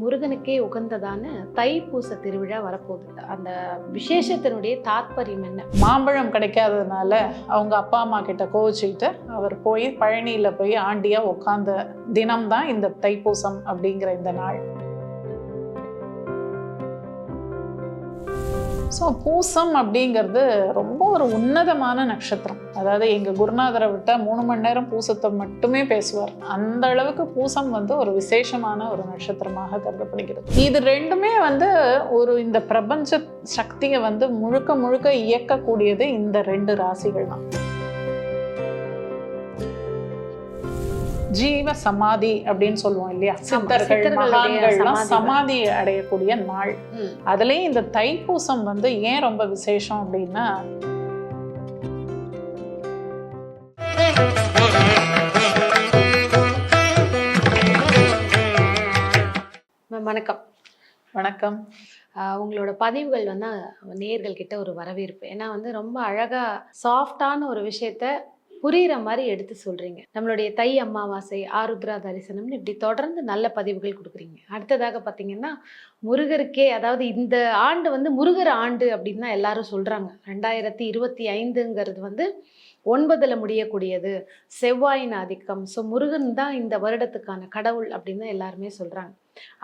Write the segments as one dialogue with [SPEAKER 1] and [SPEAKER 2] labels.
[SPEAKER 1] முருகனுக்கே உகந்ததான தைப்பூச திருவிழா வரப்போகுது. அந்த விசேஷத்தினுடைய தாத்பரியம் என்ன?
[SPEAKER 2] மாம்பழம் கிடைக்காததுனால அவங்க அப்பா அம்மா கிட்ட கோவிச்சுக்கிட்டு அவர் போய் பழனியில் போய் ஆண்டியாக உட்காந்த தினம்தான் இந்த தைப்பூசம் அப்படிங்கிற இந்த நாள். ஸோ பூசம் அப்படிங்கிறது ரொம்ப ஒரு உன்னதமான நட்சத்திரம். அதாவது எங்கள் குருநாதரை விட்டால் மூணு மணி நேரம் பூசத்தை மட்டுமே பேசுவார். அந்த அளவுக்கு பூசம் வந்து ஒரு விசேஷமான ஒரு நட்சத்திரமாக கருதப்படுகிறது. இது ரெண்டுமே வந்து ஒரு இந்த பிரபஞ்ச சக்தியை வந்து முழுக்க முழுக்க இயக்கக்கூடியது இந்த ரெண்டு ராசிகள் தான் ஜீவ சமாதி அப்படின்னு சொல்லுவோம் இல்லையா? சித்தர்கள் மகான்கள்லாம்
[SPEAKER 1] சமாதி
[SPEAKER 2] அடையக்கூடிய நாள். அதுலேயும் இந்த தைப்பூசம் வந்து ஏன் ரொம்ப விசேஷம் அப்படின்னா
[SPEAKER 1] வணக்கம்.
[SPEAKER 2] வணக்கம்.
[SPEAKER 1] உங்களோட பதிவுகள் வந்து நேர்கள் கிட்ட ஒரு வரவேற்பு. ஏன்னா வந்து ரொம்ப அழகா சாஃப்டான ஒரு விஷயத்த புரியுற மாதிரி எடுத்து சொல்றீங்க. நம்மளுடைய தை அமாவாசை ஆருத்ரா தரிசனம்னு இப்படி தொடர்ந்து நல்ல பதிவுகள் கொடுக்குறீங்க. அடுத்ததாக பார்த்தீங்கன்னா முருகருக்கே அதாவது இந்த ஆண்டு வந்து முருகர் ஆண்டு அப்படின்னு தான் எல்லாரும் சொல்றாங்க. ரெண்டாயிரத்தி இருபத்தி ஐந்துங்கிறது வந்து ஒன்பதுல முடியக்கூடியது. செவ்வாயின் ஆதிக்கம். ஸோ முருகன் தான் இந்த வருடத்துக்கான கடவுள் அப்படின்னு தான் எல்லாருமே சொல்றாங்க.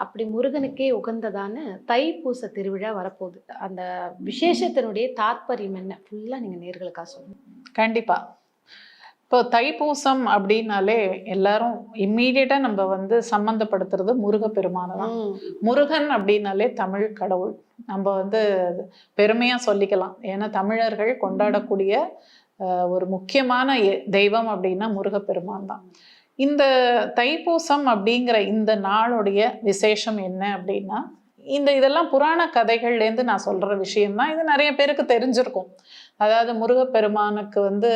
[SPEAKER 1] அப்படி முருகனுக்கே உகந்ததான தைப்பூச திருவிழா வரப்போகுது. அந்த விசேஷத்தினுடைய தாத்பரியம் என்ன? ஃபுல்லாக நீங்கள் நேர்களுக்காக சொல்லுங்கள்
[SPEAKER 2] கண்டிப்பாக இப்போ தைப்பூசம் அப்படின்னாலே எல்லாரும் இம்மீடியட்டா நம்ம வந்து சம்மந்தப்படுத்துறது முருகப்பெருமானை தான். முருகன் அப்படின்னாலே தமிழ் கடவுள். நம்ம வந்து பெருமையா சொல்லிக்கலாம். ஏன்னா தமிழர்கள் கொண்டாடக்கூடிய ஒரு முக்கியமான தெய்வம் அப்படின்னா முருகப்பெருமான் தான். இந்த தைப்பூசம் அப்படிங்கிற இந்த நாளுடைய விசேஷம் என்ன அப்படின்னா இந்த இதெல்லாம் புராண கதைகள்லேருந்து நான் சொல்ற விஷயம்தான். இது நிறைய பேருக்கு தெரிஞ்சிருக்கும். அதாவது முருகப்பெருமானுக்கு வந்து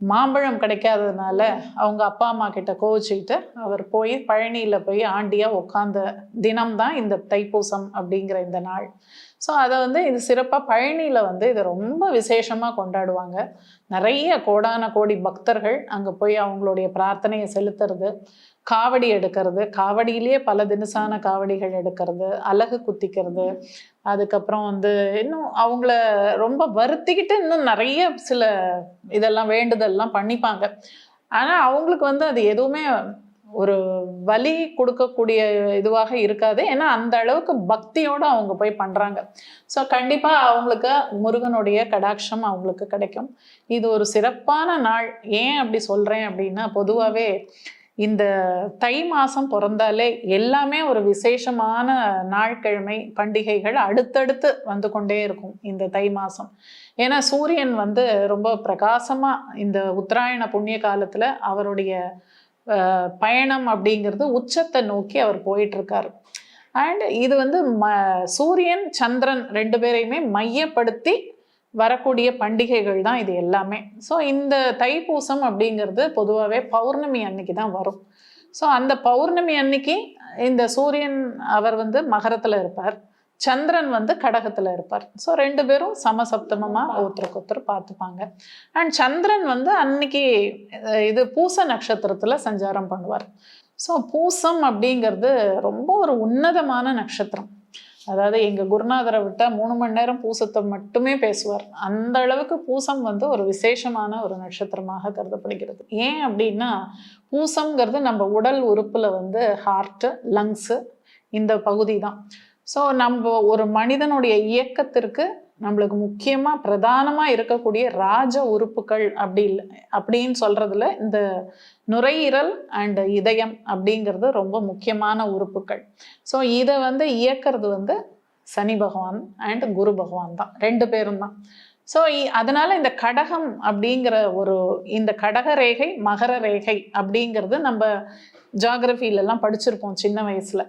[SPEAKER 2] மாம்பழம் கிடைக்காததுனால அவங்க அப்பா அம்மா கிட்ட கோவிச்சுக்கிட்டு அவர் போய் பழனியில் போய் ஆண்டியாக உட்காந்த தினம்தான் இந்த தைப்பூசம் அப்படிங்கிற இந்த நாள். ஸோ அதை வந்து இது சிறப்பாக பழனியில் வந்து இதை ரொம்ப விசேஷமாக கொண்டாடுவாங்க. நிறைய கோடான கோடி பக்தர்கள் அங்கே போய் அவங்களுடைய பிரார்த்தனையை செலுத்துறது காவடி எடுக்கிறது காவடியிலேயே பல தினசான காவடிகள் எடுக்கிறது அலகு குத்திக்கிறது. அதுக்கப்புறம் வந்து இன்னும் அவங்கள ரொம்ப வருத்திக்கிட்டு இன்னும் நிறைய சில இதெல்லாம் வேண்டுதல்லாம் பண்ணிப்பாங்க. ஆனால் அவங்களுக்கு வந்து அது எதுவுமே ஒரு வலி கொடுக்கக்கூடிய இதுவாக இருக்காது. ஏன்னா அந்த அளவுக்கு பக்தியோடு அவங்க போய் பண்ணுறாங்க ஸோ கண்டிப்பாக அவங்களுக்கு முருகனுடைய கடாட்சம் அவங்களுக்கு கிடைக்கும். இது ஒரு சிறப்பான நாள். ஏன் அப்படி சொல்கிறேன் அப்படின்னா பொதுவாகவே இந்த தை மாதம் பிறந்தாலே எல்லாமே ஒரு விசேஷமான நாட்கிழமை பண்டிகைகள் அடுத்தடுத்து வந்து கொண்டே இருக்கும் இந்த தை மாதம் ஏன்னா சூரியன் வந்து ரொம்ப பிரகாசமாக இந்த உத்தராயண புண்ணிய காலத்தில் அவருடைய பயணம் அப்படிங்கிறது உச்சத்தை நோக்கி அவர் போயிட்டுருக்காரு. அண்ட் இது வந்து ம சூரியன் சந்திரன் ரெண்டு பேரையுமே மையப்படுத்தி வரக்கூடிய பண்டிகைகள் தான் இது எல்லாமே. ஸோ இந்த தைப்பூசம் அப்படிங்கிறது பொதுவாகவே பௌர்ணமி அன்னைக்கு தான் வரும். ஸோ அந்த பௌர்ணமி அன்னைக்கு இந்த சூரியன் அவர் வந்து மகரத்தில் இருப்பார். சந்திரன் வந்து கடகத்தில் இருப்பார். ஸோ ரெண்டு பேரும் சமசப்தமமாக ஒருத்தருக்கு ஒருத்தர் பார்த்துப்பாங்க. அண்ட் சந்திரன் வந்து அன்னைக்கு இது பூச நட்சத்திரத்தில் சஞ்சாரம் பண்ணுவார். ஸோ பூசம் அப்படிங்கிறது ரொம்ப ஒரு உன்னதமான நட்சத்திரம். அதாவது எங்கள் குருநாதரை விட்டால் மூணு மணி நேரம் பூசத்தை மட்டுமே பேசுவார். அந்த அளவுக்கு பூசம் வந்து ஒரு விசேஷமான ஒரு நட்சத்திரமாக கருதப்படுகிறது. ஏன் அப்படின்னா பூசம்ங்கிறது நம்ம உடல் உறுப்பில் வந்து ஹார்ட்டு லங்ஸு இந்த பகுதி தான் ஸோ நம்ம ஒரு மனிதனுடைய இயக்கத்திற்கு நம்மளுக்கு முக்கியமாக பிரதானமாக இருக்கக்கூடிய ராஜ உறுப்புகள் அப்படி இல்லை அப்படின்னு சொல்கிறதுல இந்த நுரையீரல் அண்டு இதயம் அப்படிங்கிறது ரொம்ப முக்கியமான உறுப்புகள். ஸோ இதை வந்து இயக்கிறது வந்து சனி பகவான் அண்ட் குரு பகவான் தான். ரெண்டு பேரும் தான். ஸோ அதனால் இந்த கடகம் அப்படிங்கிற ஒரு இந்த கடக ரேகை மகர ரேகை அப்படிங்கிறது நம்ம ஜாகிரஃபிலெல்லாம் படிச்சிருப்போம் சின்ன வயசில்.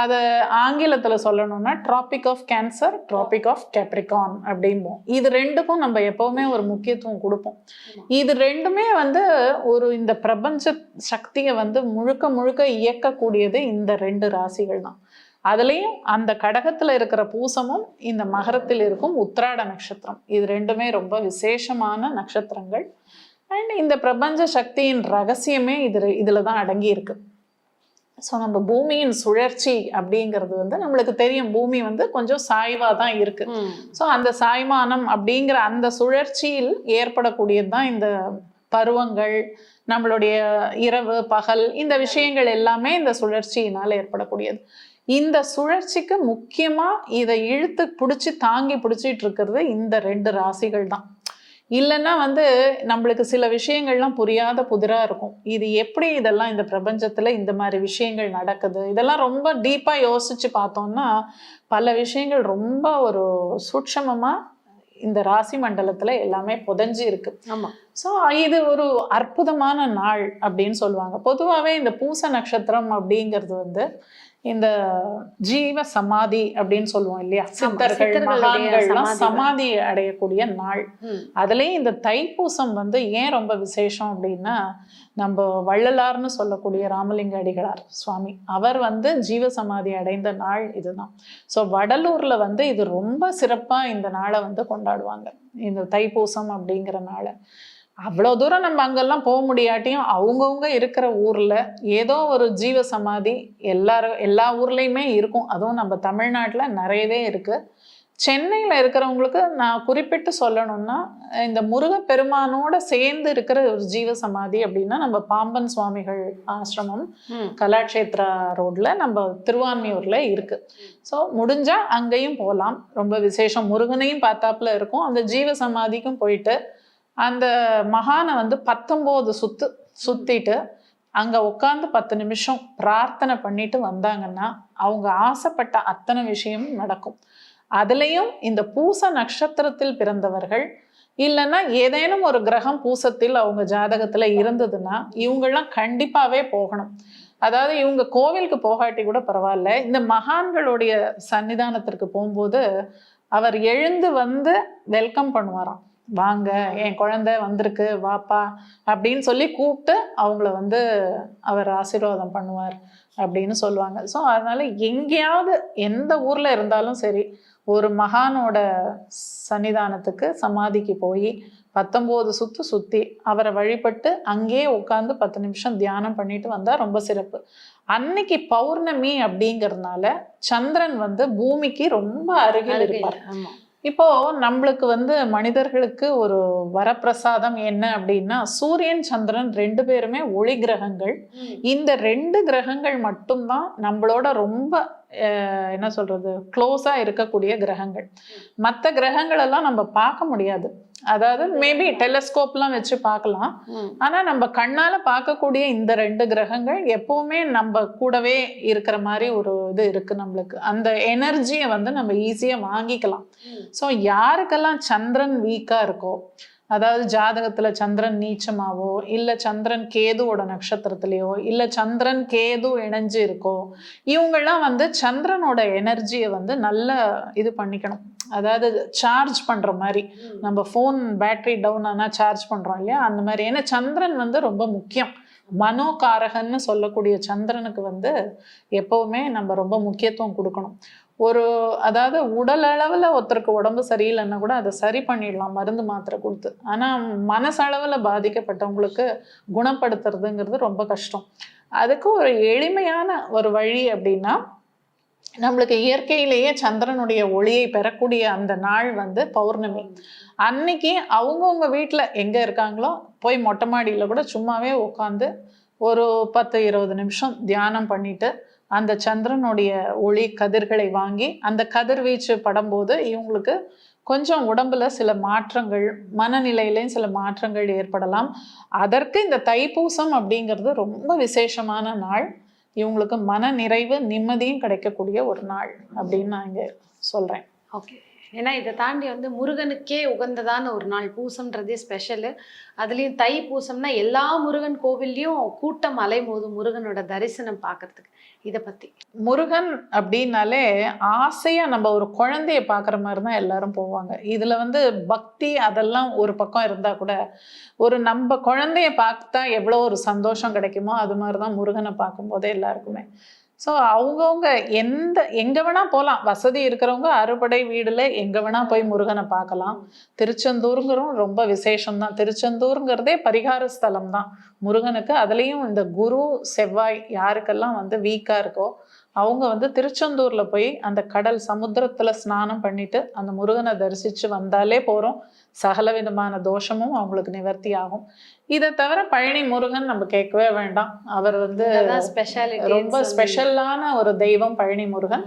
[SPEAKER 2] அதை ஆங்கிலத்தில் சொல்லணும்னா tropic of Cancer tropic of Capricorn அப்படிம்போம். இது ரெண்டுக்கும் நம்ம எப்போவுமே ஒரு முக்கியத்துவம் கொடுப்போம். இது ரெண்டுமே வந்து ஒரு இந்த பிரபஞ்ச சக்தியை வந்து முழுக்க முழுக்க இயக்கக்கூடியது இந்த ரெண்டு ராசிகள் தான் அதுலேயும் அந்த கடகத்தில் இருக்கிற பூசமும் இந்த மகரத்தில் இருக்கும் உத்திராட நட்சத்திரம். இது ரெண்டுமே ரொம்ப விசேஷமான நட்சத்திரங்கள். அண்ட் இந்த பிரபஞ்ச சக்தியின் ரகசியமே இது இதில் தான் அடங்கி இருக்கு. ஸோ நம்ம பூமியின் சுழற்சி அப்படிங்கிறது வந்து நம்மளுக்கு தெரியும். பூமி வந்து கொஞ்சம் சாய்வாக தான் இருக்கு. ஸோ அந்த சாய்மானம் அப்படிங்கிற அந்த சுழற்சியில் ஏற்படக்கூடியது தான் இந்த பருவங்கள் நம்மளுடைய இரவு பகல் இந்த விஷயங்கள் எல்லாமே இந்த சுழற்சியினால் ஏற்படக்கூடியது. இந்த சுழற்சிக்கு முக்கியமாக இதை இழுத்து பிடிச்சி தாங்கி பிடிச்சிட்டு இருக்கிறது இந்த ரெண்டு ராசிகள் தான். இல்லைன்னா வந்து நம்மளுக்கு சில விஷயங்கள்லாம் புரியாத புதிராக இருக்கும். இது எப்படி இதெல்லாம் இந்த பிரபஞ்சத்தில் இந்த மாதிரி விஷயங்கள் நடக்குது? இதெல்லாம் ரொம்ப டீப்பாக யோசித்து பார்த்தோம்னா பல விஷயங்கள் ரொம்ப ஒரு சூட்சமமாக இந்த ராசி மண்டலத்துல எல்லாமே புதைஞ்சு இருக்கு.
[SPEAKER 1] ஆமா.
[SPEAKER 2] ஸோ இது ஒரு அற்புதமான நாள் அப்படின்னு சொல்லுவாங்க. பொதுவாகவே இந்த பூச நட்சத்திரம் அப்படிங்கிறது வந்து இந்த ஜீவ சமாதி அப்படின்னு சொல்லுவோம் இல்லையா? சித்தர்கள் மகான்கள்லாம்
[SPEAKER 1] சமாதி
[SPEAKER 2] அடையக்கூடிய நாள். அதுலேயும் இந்த தைப்பூசம் வந்து ஏன் ரொம்ப விசேஷம் அப்படின்னா நம்ம வள்ளலார்னு சொல்லக்கூடிய ராமலிங்க அடிகளார் சுவாமி அவர் வந்து ஜீவ சமாதி அடைந்த நாள் இதுதான். ஸோ வடலூர்ல வந்து இது ரொம்ப சிறப்பா இந்த நாளை வந்து கொண்டாடுவாங்க. இந்த தைப்பூசம் அப்படிங்கிற நாளை. அவ்வளோ தூரம் நம்ம அங்கெல்லாம் போக முடியாட்டியும் அவங்கவுங்க இருக்கிற ஊர்ல ஏதோ ஒரு ஜீவ சமாதி எல்லாரும் எல்லா ஊர்லேயுமே இருக்கும். அதுவும் நம்ம தமிழ்நாட்டுல நிறையவே இருக்கு. சென்னையில் இருக்கிறவங்களுக்கு நான் குறிப்பிட்டு சொல்லணும்னா இந்த முருகப்பெருமானோட சேர்ந்து இருக்கிற ஒரு ஜீவ சமாதி அப்படின்னா நம்ம பாம்பன் சுவாமிகள் ஆசிரமம். கலாட்சேத்ரா ரோட்ல நம்ம திருவான்மியூர்ல இருக்கு. ஸோ முடிஞ்சா அங்கேயும் போகலாம் ரொம்ப விசேஷம் முருகனையும் பார்த்தாப்புல இருக்கும். அந்த ஜீவ சமாதிக்கும் போயிட்டு அந்த மகானை வந்து பத்தொம்போது சுத்து சுத்திட்டு அங்க உட்காந்து பத்து நிமிஷம் பிரார்த்தனை பண்ணிட்டு வந்தாங்கன்னா அவங்க ஆசைப்பட்ட அத்தனை விஷயமும் நடக்கும். அதுலேயும் இந்த பூச நட்சத்திரத்தில் பிறந்தவர்கள் இல்லைன்னா ஏதேனும் ஒரு கிரகம் பூசத்தில் அவங்க ஜாதகத்தில் இருந்ததுன்னா இவங்கெல்லாம் கண்டிப்பாகவே போகணும். அதாவது இவங்க கோவிலுக்கு போகாட்டி கூட பரவாயில்ல. இந்த மகான்களுடைய சன்னிதானத்திற்கு போகும்போது அவர் எழுந்து வந்து வெல்கம் பண்ணுவாராம். வாங்க என் குழந்தை வந்திருக்கு வாப்பா அப்படின்னு சொல்லி கூப்பிட்டு அவங்கள வந்து அவர் ஆசீர்வாதம் பண்ணுவார் அப்படின்னு சொல்லுவாங்க. ஸோ அதனால எங்கேயாவது எந்த ஊர்ல இருந்தாலும் சரி ஒரு மகானோட சன்னிதானத்துக்கு சமாதிக்கு போய் பத்தொம்போது சுத்து சுத்தி அவரை வழிபட்டு அங்கேயே உட்காந்து பத்து நிமிஷம் தியானம் பண்ணிட்டு வந்தா ரொம்ப சிறப்பு. அன்னைக்கு பௌர்ணமி அப்படிங்கறதுனால சந்திரன் வந்து பூமிக்கு ரொம்ப அருகில் இருப்பார். இப்போ நம்மளுக்கு வந்து மனிதர்களுக்கு ஒரு வரப்பிரசாதம் என்ன அப்படின்னா சூரியன் சந்திரன் ரெண்டு பேருமே ஒளி கிரகங்கள். இந்த ரெண்டு கிரகங்கள் மட்டும்தான் நம்மளோட ரொம்ப என்ன சொல்றது? க்ளோஸா இருக்கக்கூடிய கிரகங்கள். மற்ற கிரகங்கள் எல்லாம் நம்ம பார்க்க முடியாது. அதாவது மேபி டெலஸ்கோப்லாம் வச்சு பார்க்கலாம். ஆனா நம்ம கண்ணால பார்க்கக்கூடிய இந்த ரெண்டு கிரகங்கள் எப்பவுமே நம்ம கூடவே இருக்கிற மாதிரி ஒரு இது இருக்கு நம்மளுக்கு. அந்த எனர்ஜியை வந்து நம்ம ஈஸியா வாங்கிக்கலாம். ஸோ யாருக்கெல்லாம் சந்திரன் வீக்கா இருக்கோ அதாவது ஜாதகத்துல சந்திரன் நீச்சமாவோ இல்ல சந்திரன் கேதுவோட நட்சத்திரத்திலேயோ இல்ல சந்திரன் கேது இணைஞ்சு இருக்கோ இவங்கெல்லாம் வந்து சந்திரனோட எனர்ஜியை வந்து நல்லா இது பண்ணிக்கணும். அதாவது சார்ஜ் பண்ற மாதிரி. நம்ம ஃபோன் பேட்டரி டவுன் ஆனா சார்ஜ் பண்றோம் இல்லையா? அந்த மாதிரி. ஏன்னா சந்திரன் வந்து ரொம்ப முக்கியம். மனோகாரகன்னு சொல்லக்கூடிய சந்திரனுக்கு வந்து எப்பவுமே நம்ம ரொம்ப முக்கியத்துவம் கொடுக்கணும். ஒரு அதாவது உடல் அளவில் ஒருத்தருக்கு உடம்பு சரியில்லைன்னா கூட அதை சரி பண்ணிடலாம் மருந்து மாத்திரை கொடுத்து. ஆனா மனசளவுல பாதிக்கப்பட்டவங்களுக்கு குணப்படுத்துறதுங்கிறது ரொம்ப கஷ்டம். அதுக்கு ஒரு எளிமையான ஒரு வழி அப்படின்னா நம்மளுக்கு இயற்கையிலேயே சந்திரனுடைய ஒளியை பெறக்கூடிய அந்த நாள் வந்து பௌர்ணமி. அன்னைக்கு அவங்கவுங்க வீட்டில் எங்கே இருக்காங்களோ போய் மொட்டை மாடியில் கூட சும்மாவே உட்காந்து ஒரு பத்து இருபது நிமிஷம் தியானம் பண்ணிட்டு அந்த சந்திரனுடைய ஒளி கதிர்களை வாங்கி அந்த கதிர்வீச்சு படும்போது இவங்களுக்கு கொஞ்சம் உடம்புல சில மாற்றங்கள் மனநிலையிலையும் சில மாற்றங்கள் ஏற்படலாம். அதற்கு இந்த தைப்பூசம் அப்படிங்கிறது ரொம்ப விசேஷமான நாள். இவங்களுக்கு மன நிறைவு நிம்மதியும் கிடைக்கக்கூடிய ஒரு நாள் அப்படின்னு நான் இங்கே சொல்கிறேன்
[SPEAKER 1] ஓகே ஏன்னா இதை தாண்டி வந்து முருகனுக்கே உகந்ததான ஒரு நாள். பூசம்ன்றதே ஸ்பெஷலு அதுலேயும் தை பூசம்னா எல்லா முருகன் கோவில்லையும் கூட்டம் அலைமோது முருகனோட தரிசனம் பார்க்கறதுக்கு. இதை பத்தி.
[SPEAKER 2] முருகன் அப்படின்னாலே ஆசையாக நம்ம ஒரு குழந்தைய பார்க்குற மாதிரி தான் எல்லாரும் போவாங்க. இதில் வந்து பக்தி அதெல்லாம் ஒரு பக்கம் இருந்தால் கூட ஒரு நம்ம குழந்தைய பார்த்தா எவ்வளோ ஒரு சந்தோஷம் கிடைக்குமோ அது மாதிரி தான் முருகனை பார்க்கும்போதே எல்லாருக்குமே. ஸோ அவங்கவுங்க எந்த எங்கே வேணால் போகலாம் வசதி இருக்கிறவங்க அறுபடை வீடில் எங்கே வேணால் போய் முருகனை பார்க்கலாம். திருச்செந்தூருங்கிறோம் ரொம்ப விசேஷம்தான். திருச்செந்தூருங்கிறதே பரிகார ஸ்தலம் தான் முருகனுக்கு அதுலேயும் இந்த குரு செவ்வாய் யாருக்கெல்லாம் வந்து வீக்காக இருக்கோ அவங்க வந்து திருச்செந்தூரில் போய் அந்த கடல் சமுத்திரத்தில் ஸ்நானம் பண்ணிட்டு அந்த முருகனை தரிசித்து வந்தாலே போகிறோம் சகல விதமான தோஷமும் அவங்களுக்கு நிவர்த்தி ஆகும் இதை தவிர பழனி முருகன் நம்ம கேட்கவே வேண்டாம். அவர் வந்து ரொம்ப ஸ்பெஷலான ஒரு தெய்வம் பழனி முருகன்.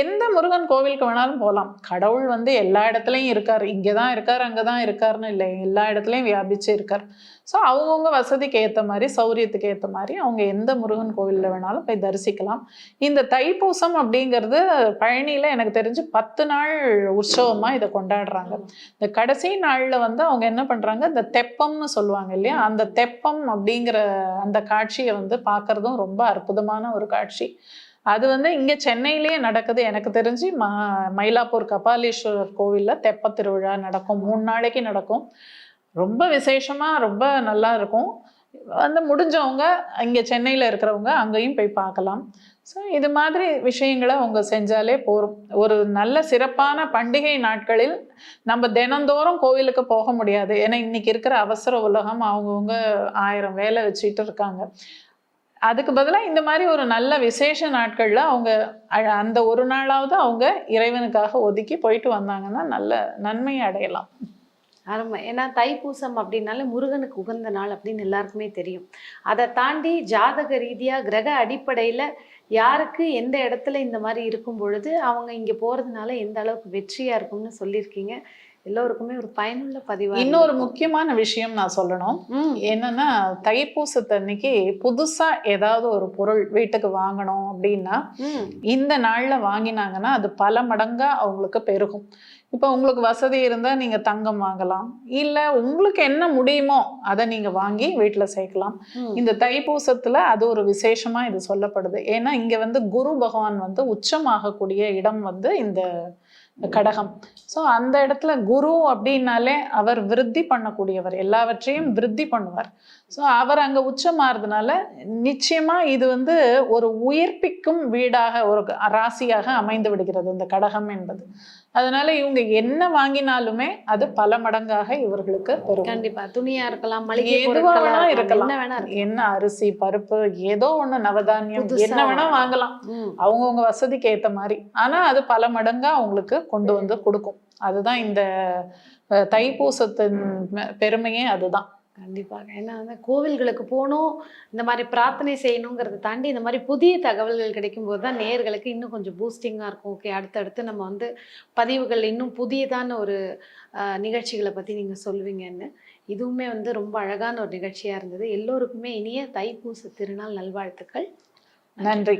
[SPEAKER 2] எந்த முருகன் கோவிலுக்கு வேணாலும் போகலாம் கடவுள் வந்து எல்லா இடத்துலையும் இருக்கார். இங்கே தான் இருக்கார் அங்கே தான் இருக்காருன்னு இல்லை. எல்லா இடத்துலையும் வியாபிச்சு இருக்கார். ஸோ அவங்கவுங்க வசதிக்கு ஏற்ற மாதிரி சௌரியத்துக்கு ஏற்ற மாதிரி அவங்க எந்த முருகன் கோவிலில் வேணாலும் போய் தரிசிக்கலாம். இந்த தைப்பூசம் அப்படிங்கிறது பழனியில் எனக்கு தெரிஞ்சு பத்து நாள் உற்சவமாக இதை கொண்டாடுறாங்க. இந்த கடைசி நாளில் வந்து அவங்க என்ன பண்ணுறாங்க இந்த தெப்பம்னு சொல்லுவாங்க இல்லையா? அந்த தெப்பம் அப்படிங்கிற அந்த காட்சியை வந்து பார்க்கறதும் ரொம்ப அற்புதமான ஒரு காட்சி. அது வந்து இங்கே சென்னையிலேயே நடக்குது. எனக்கு தெரிஞ்சு ம மயிலாப்பூர் கபாலீஸ்வரர் கோவிலில் தெப்ப திருவிழா நடக்கும். மூணு நாளைக்கு நடக்கும். ரொம்ப விசேஷமாக ரொம்ப நல்லா இருக்கும். வந்து முடிஞ்சவங்க இங்கே சென்னையில் இருக்கிறவங்க அங்கேயும் போய் பார்க்கலாம். ஸோ இது மாதிரி விஷயங்களை அவங்க செஞ்சாலே போகும் ஒரு நல்ல சிறப்பான பண்டிகை நாட்களில் நம்ம தினந்தோறும் கோவிலுக்கு போக முடியாது. ஏன்னா இன்னைக்கு இருக்கிற அவசர உலகம் அவங்கவுங்க ஆயிரம் வேலை வச்சுட்டு இருக்காங்க. அதுக்கு பதிலாக இந்த மாதிரி ஒரு நல்ல விசேஷ நாட்களில் அவங்க அந்த ஒரு நாளாவது அவங்க இறைவனுக்காக ஒதுக்கி போயிட்டு வந்தாங்கன்னா நல்ல நன்மையை அடையலாம்.
[SPEAKER 1] அருமை. ஏன்னா தைப்பூசம் அப்படின்னாலே முருகனுக்கு உகந்த நாள் அப்படின்னு எல்லாருக்குமே தெரியும். அதை தாண்டி ஜாதக ரீதியாக கிரக அடிப்படையில் யாருக்கு எந்த இடத்துல இந்த மாதிரி இருக்கும் பொழுது அவங்க இங்க போறதுனால எந்த அளவுக்கு வெற்றியா இருக்கும்னு சொல்லியிருக்கீங்க. எல்லோருக்குமே ஒரு பயனுள்ள பதிவா
[SPEAKER 2] இன்னொரு. முக்கியமான விஷயம் நான் சொல்லணும். என்னன்னா தைப்பூசத்தன்னைக்கு புதுசா ஏதாவது ஒரு பொருள் வீட்டுக்கு வாங்கணும் அப்படின்னா இந்த நாள்ல வாங்கினாங்கன்னா அது பல மடங்கா அவங்களுக்கு பெருகும். இப்போ உங்களுக்கு வசதி இருந்தா நீங்க தங்கம் வாங்கலாம். இல்ல உங்களுக்கு என்ன முடியுமோ அதை நீங்க வாங்கி வீட்டுல சேர்க்கலாம். இந்த தைப்பூசத்துல அது ஒரு விசேஷமா இது சொல்லப்படுது. ஏன்னா இங்க வந்து குரு பகவான் வந்து உச்சமாகக்கூடிய இடம் வந்து இந்த கடகம். ஸோ அந்த இடத்துல குரு அப்படின்னாலே அவர் விருத்தி பண்ணக்கூடியவர். எல்லாவற்றையும் விருத்தி பண்ணுவார். ஸோ அவர் அங்க உச்சமாறதுனால நிச்சயமா இது வந்து ஒரு உயிர்ப்பிக்கும் வீடாக ஒரு ராசியாக அமைந்து விடுகிறது இந்த கடகம் என்பது. அதனால இவங்க என்ன வாங்கினாலுமே அது பல மடங்காக இவர்களுக்கு
[SPEAKER 1] கண்டிப்பா. துணியா இருக்கலாம் மளிகை
[SPEAKER 2] எதுவா வேணா
[SPEAKER 1] இருக்கலாம். என்ன
[SPEAKER 2] அரிசி பருப்பு ஏதோ ஒண்ணு நவதானியம் என்ன வேணா வாங்கலாம். அவங்கவுங்க வசதிக்கு ஏத்த மாதிரி. ஆனா அது பல மடங்கா அவங்களுக்கு கொண்டு வந்து கொடுக்கும். அதுதான் இந்த தைப்பூசத்தின் பெருமையே அதுதான்.
[SPEAKER 1] கண்டிப்பாக ஏன்னா வந்து கோவில்களுக்கு போகணும் இந்த மாதிரி பிரார்த்தனை செய்யணுங்கிறத தாண்டி இந்த மாதிரி புதிய தகவல்கள் கிடைக்கும்போது தான் நேர்களுக்கு இன்னும் கொஞ்சம் பூஸ்டிங்காக இருக்கும். ஓகே அடுத்தடுத்து நம்ம வந்து பதிவுகள் இன்னும் புதியதான ஒரு நிகழ்ச்சிகளை பற்றி நீங்கள் சொல்லுவீங்கன்னு. இதுவுமே வந்து ரொம்ப அழகான ஒரு நிகழ்ச்சியாக இருந்தது. எல்லோருக்குமே இனிய தைப்பூச திருநாள் நல்வாழ்த்துக்கள்.
[SPEAKER 2] நன்றி.